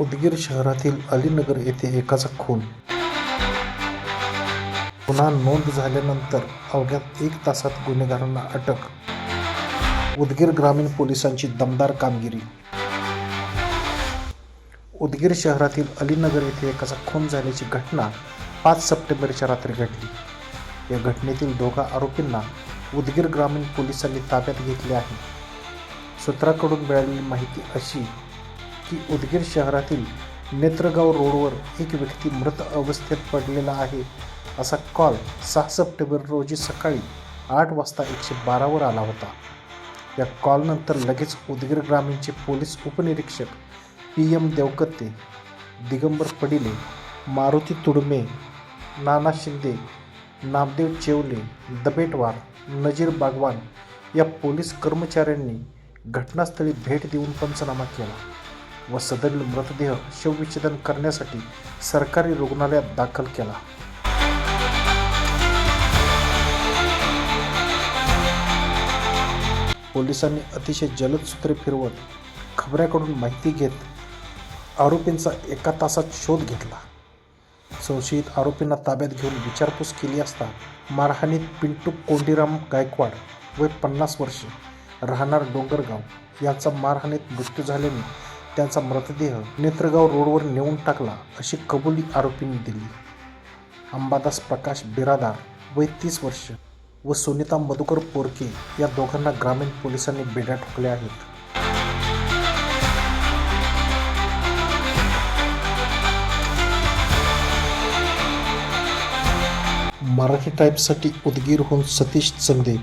उदगीर शहरातील अलीनगर येथे एकाचा खून. गुन्हा नोंद झाल्यानंतर अवघ्या एक तासात गुन्हेगारांना अटक. उदगीर ग्रामीण पोलिसांची दमदार कामगिरी. उदगीर शहरातील अलीनगर येथे एकाचा खून झाल्याची घटना पाच सप्टेंबरच्या रात्री घडली. या घटनेतील दोघा आरोपींना उदगीर ग्रामीण पोलिसांनी ताब्यात घेतले आहे. सूत्राकडून मिळालेली माहिती अशी की उदगीर शहरातील नेत्रगाव रोडवर एक व्यक्ती मृत अवस्थेत पडलेला आहे. असा कॉल सहा सप्टेंबर रोजी सकाळी आठ वाजता एकशे बारावर आला होता. या कॉलनंतर लगेच उदगीर ग्रामीणचे पोलीस उपनिरीक्षक पी एम देवकत्ते दिगंबर पडिले मारुती तुडमे नाना शिंदे नामदेव चेवले दबेटवार नजीर बागवान या पोलीस कर्मचाऱ्यांनी घटनास्थळी भेट देऊन पंचनामा केला. व सदरील मृतदेह शवविच्छेदन करण्यासाठी सरकारी रुग्णालयात दाखल केला. पोलिसांनी अतिशय जलद सूत्रे फिरवत खबऱ्याकडून माहिती घेत आरोपींचा एका तासात शोध घेतला. संशयित आरोपींना ताब्यात घेऊन विचारपूस केली असता मारहाणीत पिंटू कोंडीराम गायकवाड वय पन्नास वर्षे राहणार डोंगरगाव. यांचा मारहाणीत मृत्यू झाल्याने त्यांचा मृतदेह नेत्रगाव रोडवर नेऊन टाकला अशी कबुली आरोपींनी दिली. अंबादास प्रकाश बिरादार वय तीस वर्ष व सुनीता मधुकर पोरके या दोघांना ग्रामीण पोलिसांनी बेड्या ठोकल्या आहेत. मराठी टाईपसाठी उदगीरहून सतीश चंदे